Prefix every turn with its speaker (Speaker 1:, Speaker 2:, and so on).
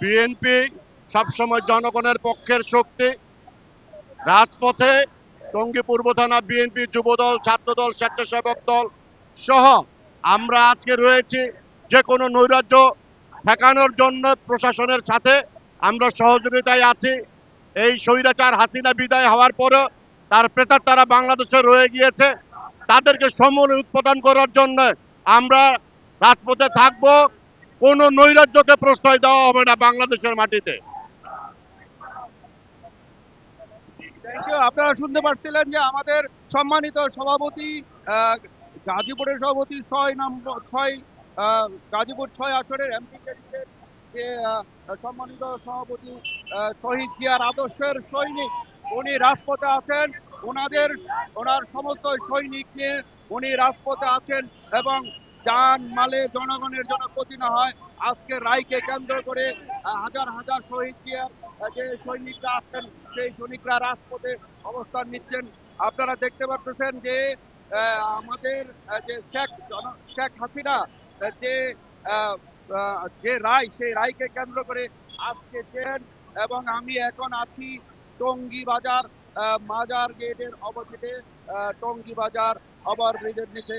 Speaker 1: BNP সবসময় জনগণের পক্ষের শক্তি। রাজপথে টঙ্গী পূর্ব থানা বিএনপি যুবদল, ছাত্রদল, স্বেচ্ছাসেবক দল সহ আমরা আজকে রয়েছি যে কোনো নৈরাজ্য ঠেকানোর জন্য প্রশাসনের সাথে। আমরা সহযোগিতায় আছি। এই স্বৈরাচার হাসিনা বিদায় হওয়ার পরও তার প্রেতার তারা বাংলাদেশে রয়ে গিয়েছে। তাদেরকে সমন উৎপাদন করার জন্য আমরা রাজপথে থাকব। কোনো নৈরাজ্যকে প্রশ্রয় দেওয়া হবে না বাংলাদেশের মাটিতে।
Speaker 2: আপনারা শুনতে পাচ্ছিলেন যে আমাদের সম্মানিত সভাপতি গাজীপুরের সভাপতি ছয় নম্বর, ছয় গাজীপুর ছয় আসনের এমপি যে সম্মানিত সভাপতি শহীদ জিয়ার আদর্শের সৈনিক, উনি রাজপথে আছেন। ওনাদের, ওনার সমস্ত সৈনিক নিয়ে উনি রাজপথে আছেন এবং যান মালে জনগণের জন্য ক্ষতি না হয়। আজকে রায়কে কেন্দ্র করে হাজার হাজার শহীদ যে সৈনিকরা আসছেন সেই সৈনিকরা রাজপথে অবস্থান নিচ্ছেন। আপনারা দেখতে পাচ্ছেন যে আমাদের যে শেখ জন- শেখ হাসিনা যে যে রায়, সেই রায়কে কেন্দ্র করে আজকে ট্রেন এবং আমি এখন আছি টঙ্গী বাজার মাজার গেটের অবস্থিতে টঙ্গী বাজার ওভার ব্রিজের নিচে